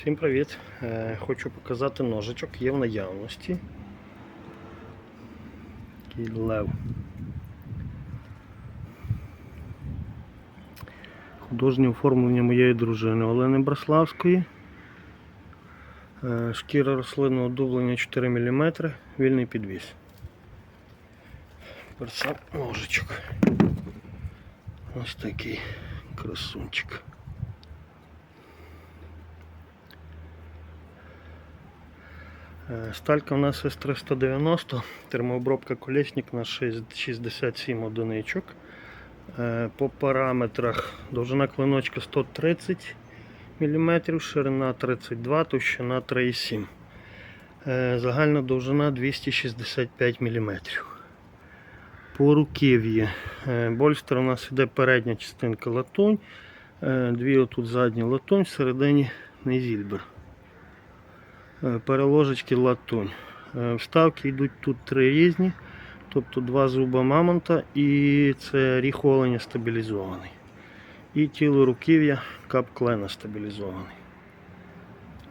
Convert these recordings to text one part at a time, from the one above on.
Всім привіт! Е, Хочу показати ножичок, є в наявності. Такий лев. Художнє оформлення моєї дружини Олени Браславської. Е, Шкіра рослинного дублення 4 мм, вільний підвіс. Тепер сам ножичок. Ось такий красунчик. Сталька у нас С390, термообробка колесник на 67 одиничок. Е, По параметрах довжина клиночка 130 мм, ширина 32, товщина 3,7. Е, Загальна довжина 265 мм. По руків'ї. Е, Больстер у нас іде передня частинка латунь, е, дві отут задні латунь, всередині нейзільбер. Е, переложечки латунь. Е, Вставки йдуть тут три різні, тобто два зуба мамонта і це ріг стабілізований. І тіло руків'я кап клена стабілізований.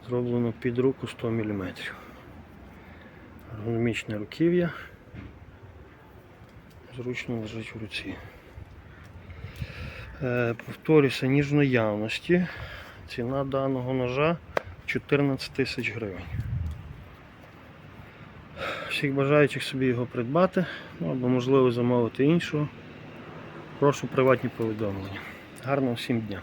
Зроблено під руку 100 мм. Ергономічне руків'я. Зручно лежить в руці. Е, Повторюся, ніж в наявності. Ціна даного ножа 14 тисяч гривень. Всіх бажаючих собі його придбати, ну, або можливо замовити іншого. Прошу приватні повідомлення. Гарного всім дня!